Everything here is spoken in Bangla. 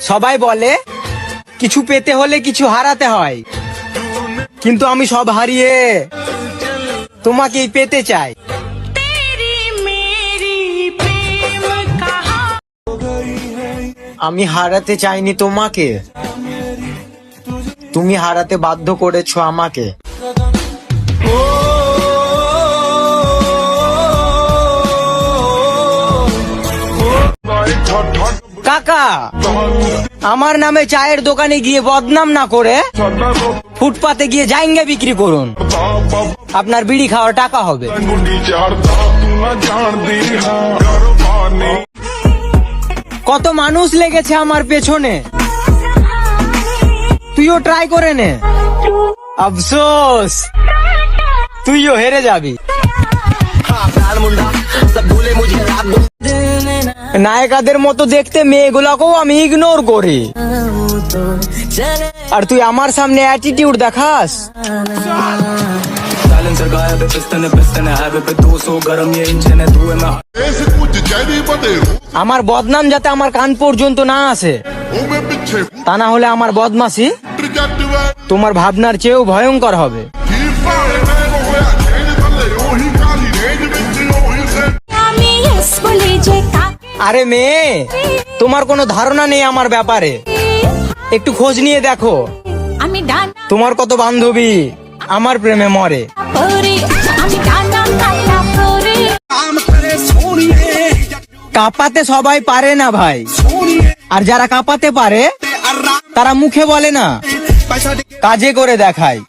সবাই বলে কিছু পেতে হলে কিছু হারাতে হয় কিন্তু আমি সব হারিয়ে তোমাকেই পেতে চাই। আমি হারাতে চাইনি তোমাকে। তুমি হারাতে বাধ্য করেছ আমাকে। কাকা, আমার নামে চায়ের দোকানে গিয়ে বদনাম না করে ফুটপাতে গিয়ে জাইঙ্গা বিক্রি করুন। আপনার বিড়ি খাওয়ার টাকা হবে। কত মানুষ লেগেছে আমার পেছনে। তুইও ট্রাই করে নে। আফসোস। তুইও হেরে যাবি। নায়িকাদের মতো দেখতে মেয়েগুলাকেও আমি ইগনোর করি। আর তুই আমার সামনে অ্যাটিটিউড দেখাস? আমার বদনাম যাতে আমার কান পর্যন্ত না আসে। তা না হলে আমার বদমাসি তোমার ভাবনার চেয়েও ভয়ঙ্কর হবে। আরে মেয়ে তোমার কোনো ধারণা নেই আমার ব্যাপারে। একটু খোঁজ নিয়ে দেখো। আমি তোমার কত বান্ধবী আমার প্রেমে মরে। কাঁপাতে সবাই পারে না ভাই। আর যারা কাঁপাতে পারে তারা মুখে বলে না। কাজে করে দেখায়।